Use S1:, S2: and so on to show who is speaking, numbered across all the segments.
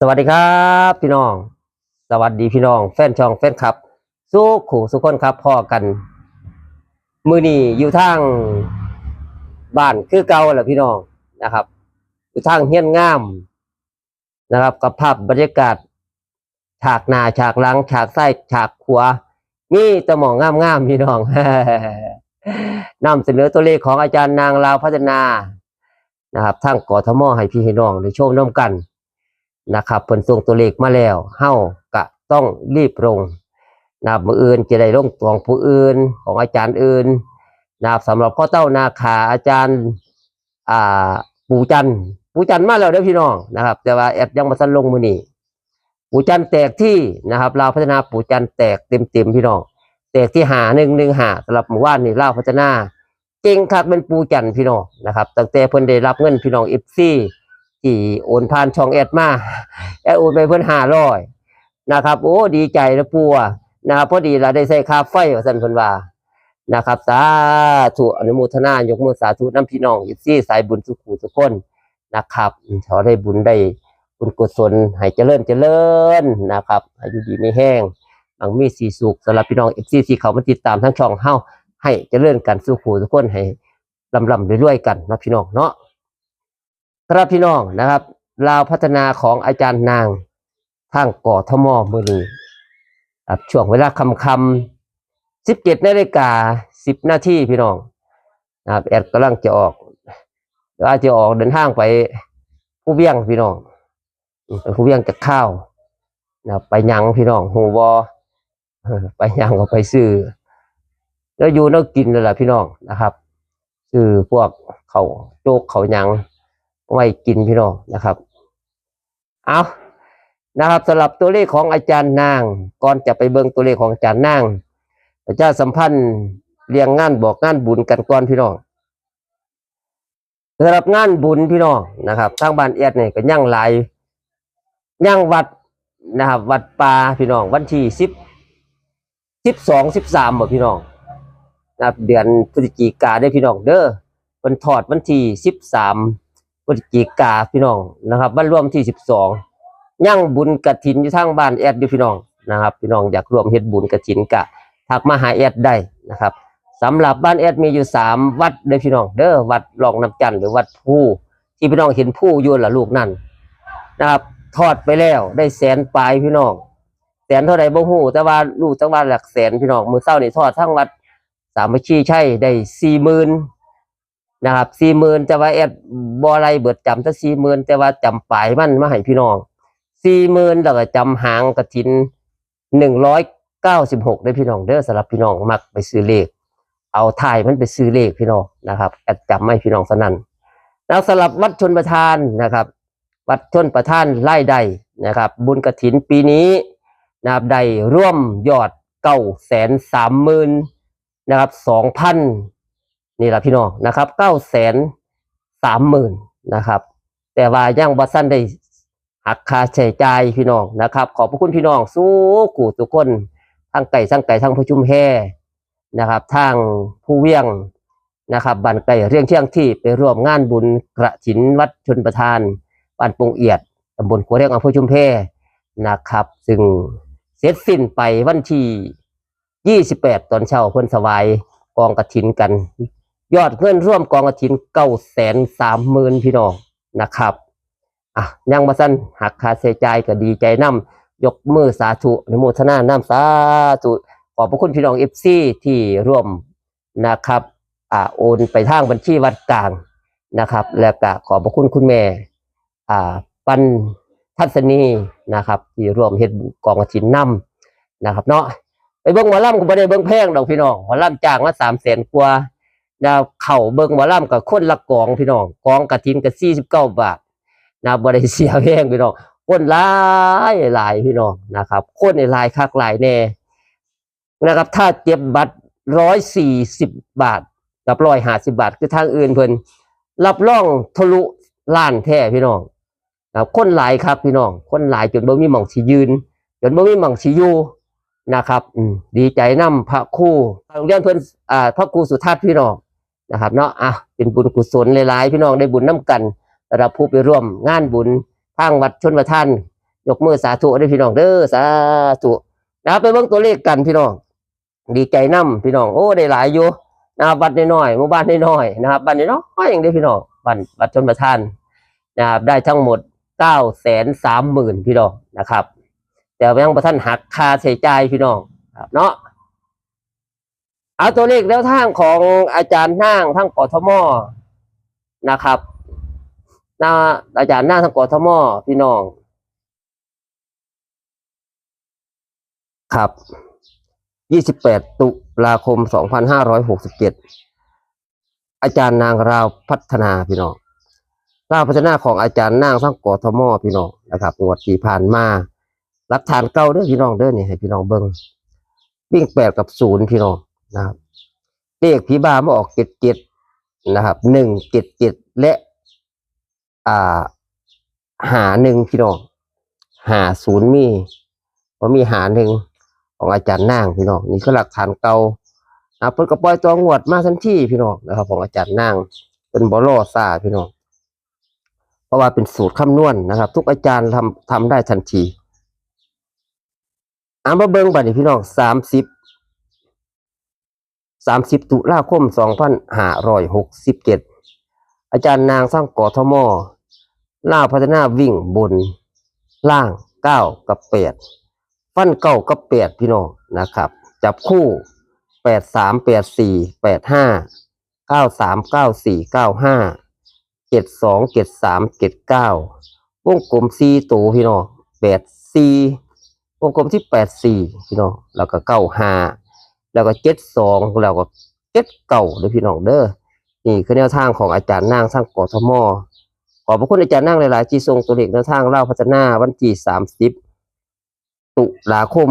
S1: สวัสดีครับพี่น้อง สวัสดีพี่น้อง แฟนช่องแฟนคลับ สู้ขู่สุกคนครับพ่อกัน มือนีอยู่ทางบ้านคือเก่าแหละพี่น้องนะครับ อยู่ทางเฮียนง่ามนะครับ กับภาพบรรยากาศ ฉากหน้าฉากหลัง ฉากไส้ฉากขวามีแตะหมองง่ามๆพี่น้องนำเสนอตัวเลขของอาจารย์นางลาวพัฒนานะครับทางกอทมให้พี่ให้น้องได้ชมน้ำกัน นะครับเพิ่นส่งตัวเลขมาแล้วเฮากะต้องรีบลงนะครับมืออื่นจะได้ลงตัวของผู้อื่นของอาจารย์อื่นนะครับสำหรับพ่อเต้านาคาอาจารย์อ่าปู่จันปู่จันมาแล้วเด้อพี่น้องนะครับ แต่ว่าแอดยังมาทันลงมือนี้ปู่จันแตกที่นะครับลาวพัฒนาปู่จันแตกเต็มเต็มๆพี่น้องแตกที่หาหนึ่งหนึ่งหาสำหรับหมู่บ้านนี่ลาวพัฒนาเก่งคักเป็นปู่จันพี่น้องนะครับตั้งแต่เพิ่นได้รับเงินพี่น้องเอฟซี ที่โอนผ่านช่องแอดมาแอดโอนไปเพิ่นห้าร้อยนะครับ โอ้ดีใจนะปัวนะครับพอดีเราได้ใส่ค่าไฟว่าสันเพิ่นว่านะครับ สาธุอนุโมทนายกมือสาธุน้ำพี่น้องอีซี่สายบุญสุขุทุกคนนะครับขอได้บุญได้บุญกุศลให้เจริญเจริญนะครับอายุดีไม่แห้งบังมีสีสุขสำหรับพี่น้องเอฟซีที่เขามาติดตามทั้งช่องเฮ้าให้เจริญกันสุขุทุกคนให้ลำลำรวยๆกันนะพี่น้องเนาะ ครับพี่น้องนะครับลาวพัฒนาของอาจารย์นางทางก่อทมมือนี้ครับช่วงเวลาคำคำสิบเจ็ดนาฬิกาสิบนาทีพี่น้องนะครับแอดกำลังจะออกอาจจะออกเดินทางไปผู้เวียงพี่น้องไปผู้เวียงจะข้าวนะไปยังพี่น้องหูวอไปยังก็ไปซื้อแล้วอยู่แล้วกินเลยล่ะพี่น้องนะครับซื้อพวกเขาโจกเขายัง ไว้กินพี่น้องนะครับ เอานะครับสำหรับตัวเลขของอาจารย์นาง ก่อนจะไปเบิ่งตัวเลขของอาจารย์นางอาจารย์สัมพันธ์เรียงงานบอกงานบุญกันก่อนพี่น้องสำหรับงานบุญพี่น้องนะครับทางบ้านเอียดเนี่ยก็ย่างหลายย่างวัดนะครับ วัดป่าพี่น้อง วันที่สิบสิบสองสิบสามบ่พี่น้องนะครับเดือนพฤศจิกาได้พี่น้องเด้อวันถอดวันที่สิบสาม พฤศจิกาพี่น้องนะครับบ้านร่วมที่สิบสองย่างบุญกระถินอยู่ทางบ้านแอดอยู่พี่น้องนะครับ พี่น้องอยากร่วมเฮ็ดบุญกระถินกะทักมาหาแอดได้นะครับสำหรับบ้านแอดมีอยู่สามวัดเด้อพี่น้อง เด้อวัดรองน้ำจันทร์หรือวัดผู้ที่พี่น้องเห็นผู้อยู่ละลูกนั่นนะครับทอดไปแล้วได้แสนปลายพี่น้องแสนเท่าไรบ่ฮู้แต่ว่าลูกจังหวัดหลักแสนพี่น้องมือเช้านี่ทอดทั้งวัดสามัคคีใช่ได้สี่หมื่น นะครับสี่หมื่นแต่ว่าแอดบอไรเบิดจำถ้าสี่หมื่นแต่ว่าจำปลายมันมาให้พี่น้องสี่หมื่นแล้วก็จำหางกระถินหนึ่งร้อยเก้าสิบหกได้พี่น้องเด้อสำหรับพี่น้องมักไปซื้อเลข เอาถ่ายมันไปซื้อเลขพี่น้องนะครับแอดจำไม่พี่น้องสนั่นแล้วสำหรับวัดชนประทานนะครับ วัดชนประทานไล่ใดนะครับ บุญกระถินปีนี้นะครับได้ร่วมยอดเก้าแสนสามหมื่นนะครับสองพัน นี่แหละพี่น้องนะครับเก้าแสนสามหมื่นนะครับ แต่ว่ายังบัสั้นได้หักค่าใช้จ่ายพี่น้องนะครับ ขอบพระคุณพี่น้องสู้กูทุกคนทั้งไก่ทั้งไก่ทั้งผู้ชุมแพนะครับทางผู้เวียงนะครับบันไก่เรียงเชียงที่ไปร่วมงานบุญกระถินวัดชนประทานบ้านปงเอียดตำบลขัวเรียงอำเภอชุมแพนะครับ ซึ่งเสร็จสิ้นไปวันที่ 28 ตอนเช้าเพิ่นสวายกองกระถินกัน ยอดเงินร่วมกองกระถินเก้าแสนสามหมื่นพี่น้องนะครับอะยังมาสั้นหักค่าใช้จ่ายก็ดีใจนํยกมือสาธุนโมทนาน้ำสาธุขอบพระคุณพี่น้องเอฟซีที่ร่วมนะครับอ่าโอนไปทางบัญชีวัดกลางนะครับ แล้วก็ขอบพระคุณคุณแม่อ่าปันทัศนีนะครับ ที่ร่วมเฮ็ดกองกระถินนํนะครับ เนาะไปเบิ่งหมอลำก็บ่ได้เบิ่งแพงดอกพี่น้องหมอลำจ้างมาสามแสนกว่า นะเข่าเบิ่งหมอลำกับคนละกองพี่น้องกองกระถินกับสี่สิบเก้าบาทนะบ่ได้เสียแพงพี่น้องคนหลายหลายพี่น้องนะครับ คนในหลายคักหลายแน่นะครับ ถ้าเจ็บบัตรร้อยสี่สิบบาท กับร้อยห้าสิบาท คือทางอื่นเพิ่นรับรองทะลุล้านแท้พี่น้องนะคนหลายครับพี่น้อง คนหลายจนบ่มีหม่องสิยืน จนบ่มีหม่องสิอยู่นะครับ อืมดีใจนํพระคู่โรงเรียนเพิ่นอ่าพระครูสุทัศน์พี่น้อง นะครับเนาะอะเป็นบุญกุศลหลายๆพี่น้องได้บุญน้ำกันสำหรับผู้ไปร่วมงานบุญทางวัดชนประทาน ยกมือสาธุเด้พี่น้องเด้อสาธุนะครับไปเบิ่งตัวเลขกันพี่น้อง ดีใจนํพี่น้องโอ้ได้หลายอยู่นะบัตรน้อยๆหมู่บ้านน้อยๆนะครับบัตรน้อยๆอย่างเดียวพี่น้องบัตรบัตรชนประทานนะครับได้ทั้งหมดเก้าแสนสามหมื่นพี่น้องนะครับแต่ยังประท่านหักค่าใช้จ่ายพี่น้องครับเนาะ เอาตัวเลขแล้วทางของอาจารย์นั่งทั้งกทมนะครับนาอาจารย์นั่งทั้งกทมพี่น้อง ครับ28ตุลาคม2567อาจารย์นางราวพัฒนาพี่น้องราวพัฒนาของอาจารย์นางทั้งกทมพี่น้องนะครับงวดที่ผ่านมารักฐานเก่าเด้อพี่น้องเด้อนี่ให้พี่น้องเบิ่งวิ่งแปดกับศูนย์พี่น้อง นะครับเลขผีบามาออกเจ็ดเจ็ดนะครับหนึ่งเจ็ดเจ็ดและ อ่า หาหนึ่งพี่น้องหาศูนย์มีเพอมีหาหนึ่งของอาจารย์นางพี่น้องนี่คือหลักฐานเก่าอ่าเพิ่นก็ปล่อยตัวงวดมาทันทีพี่น้องนะครับ ของอาจารย์นางเป็นบอลซาพี่น้องเพราะว่าเป็นสูตรคำนวณนะครับ ทุกอาจารย์ทำทำได้ทันทีอามาเบิ่งบัดนี้พี่น้องสามสิบ สามสิบตุลาคมสองพันหารอยหกสิบเจ็ดอาจารย์นางสร้างกอทมล่าพัฒนาวิ่งบนล่างเก้ากับแปดฟันเก้ากับแปดพี่น้องนะครับ จับคู่แปดสามแปดสี่แปดห้าเก้าสามเก้าสี่เก้าห้าเจ็ดสองเจ็ดสามเจ็ดเก้าวงกลมซีตัวพี่น้องแปดสี่วงกลมที่แปดสี่พี่น้องแล้วก็เก้าหา แล้วก็เจ็ดสองแล้วก็เจ็ดเก้าเด้อพี่น้องเด้อนี่คือแนวทางของอาจารย์นางสร้างกอทมขอบพระคุณอาจารย์นางหลายๆที่ทรงตัวเลขแนวทางเล่าพัฒนาวันที่สามสิบตุลาคม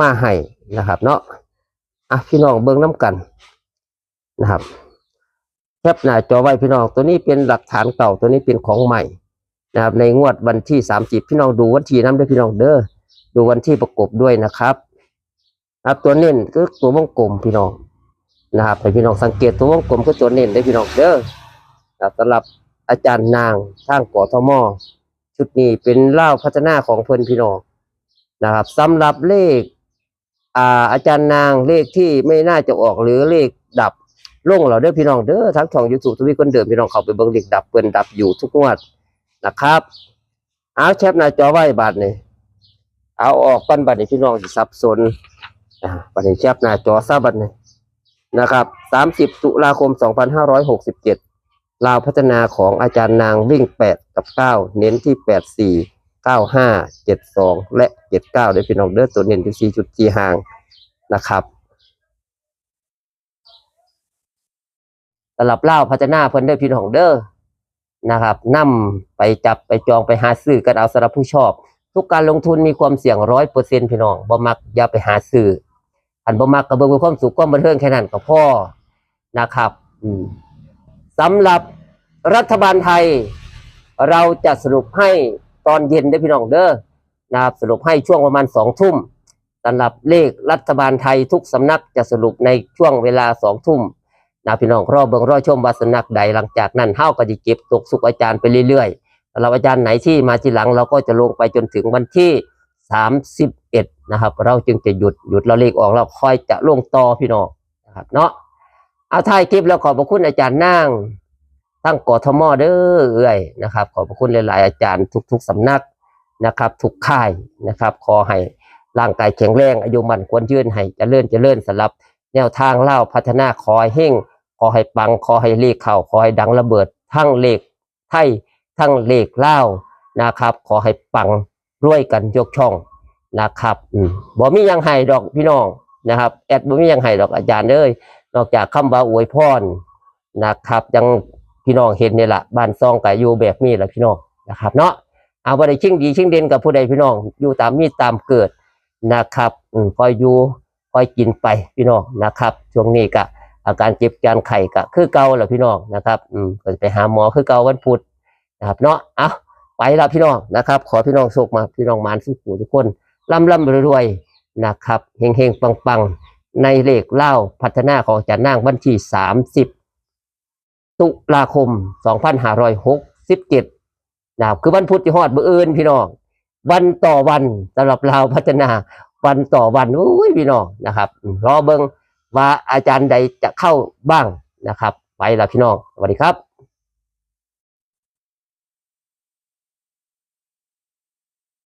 S1: มาให้นะครับ เนาะอะพี่น้องเบิ่งน้ำกันนะครับแคปหน้าจอไว้พี่น้องตัวนี้เป็นหลักฐานเก่าตัวนี้เป็นของใหม่นะครับในงวดวันที่สามสิบพี่น้องดูวันที่น้ำด้วยพี่น้องเด้อดูวันที่ประกบด้วยนะครับ ครับตัวเน้นก็ตัววงกลมพี่น้องนะครับให้พี่น้องสังเกตตัววงกลมก็ตัวเน้นได้พี่น้องเด้อครับสำหรับอาจารย์นางทางกอทมชุดนี้เป็นเล่าพัฒนาของเพิ่อนพี่น้องนะครับสำหรับเลขอ่าอาจารย์นางเลขที่ไม่น่าจะออกหรือเลขดับลงเราเด้อพี่น้องเด้อทั้งช่องยูทูบทวีคนเดิมพี่น้องเขาไปเบิ่งเลขดับเปิ้นดับอยู่ทุกงวดนะครับเอาแชปหน้าจอไว้บัดนี้เอาออกกันบัดนี้พี่น้องสับสน อ่าบัดนี้แชปหน้าจอซะบัดนี้นะครับ 30 ตุลาคม 2567 ลาวพัฒนาของอาจารย์นางวิ่ง 8 กับ 9 เน้นที่ 84 95 72 และ 79ด้วยพี่น้องเด้อตัวเน้นที่ 4 จุดจีห่างนะครับสำหรับเล่าพัฒนาเพิ่นเด้อพี่น้องเด้อนะครับนำไปจับไปจองไปหาซื้อกันเอาสำหรับผู้ชอบ ทุกการลงทุนมีความเสี่ยงร้อยเปอร์เซ็นพี่น้องบ่มักอย่าไปหาซื้อ อันบ่มักกระเบิงความสุขความบันเทิงแค่นั้นก็พอนะครับสำหรับรัฐบาลไทย เราจะสรุปให้ตอนเย็นได้พี่น้องเด้อนะครับสรุปให้ช่วงประมาณสองทุ่มสำหรับเลขรัฐบาลไทยทุกสำนักจะสรุปในช่วงเวลาสองทุ่มนะพี่น้องรอเบิ่งรอชมวาสนักใดหลังจากนั้นเฮาก็จะเก็บตกสุกอาจารย์ไปเรื่อยๆสำหรับอาจารย์ไหนที่มาทีหลังเราก็จะลงไปจนถึงวันที่ 31นะครับ เราจึงจะหยุดหยุดเราเลขออกเราค่อยจะลงต่อพี่น้องนะครับ เนาะเอาท้ายคลิปแล้วขอบพระคุณอาจารย์นางทั้งกทมเด้อเอ้ยนะครับ ขอบพระคุณหลาย ๆ อาจารย์ทุก ๆสำนักนะครับ ทุกค่ายนะครับ ขอให้ร่างกายแข็งแรงอายุมันควรยืนให้จะเจริญเจริญสำหรับ แนวทางเล่าพัฒนาคอยเฮ่งขอให้ปังขอให้เลขเข้าขอให้ดังระเบิด ทั้งเลขไทยทั้งเลขเล่านะครับ ขอให้ปัง รวยกันยกช่องนะครับอืมบ่มียังให้ดอกพี่น้องนะครับ แอดบ่มียังให้ดอกอาจารย์เอ้ยนอกจากคำว่าอวยพรนะครับยังพี่น้องเห็นเนี่แหละบ้านซองกับอยู่แบบนี้แหละพี่น้องนะครับเนาะเอาบ่ได้ชิงดีชิงเด่นกับผู้ใดพี่น้อง อยู่ตามมีตามเกิดนะครับคอยอยู่คอยกินไปพี่น้องนะครับช่วงนี้ก็อาการเจ็บจานไข่ก็คือเก่าแหละพี่น้องนะครับอืมไปหาหมอคือเก่าวันพุธนะครับเนาะเอา ไปล้วพี่น้องนะครับ ขอพี่น้องโชคมาพี่น้องมานสุขูทุกคนร่ำร่ำรวยๆนะครับเฮงเฮงปังปังในเลขเล่าพัฒนาของอาจารย์นางวันที่สามสิบตุลาคมสองพันห้าร้อยหกสิบเจ็ดนะครับคือวันพุธที่ฮอดเบื่อเอื่นพี่น้องวันต่อวันสำหรับเราพัฒนาวันต่อวันโอ้ยพี่น้องนะครับ รอเบิงว่าอาจารย์ใดจะเข้าบ้างนะครับ ไปละพี่น้องสวัสดีครับ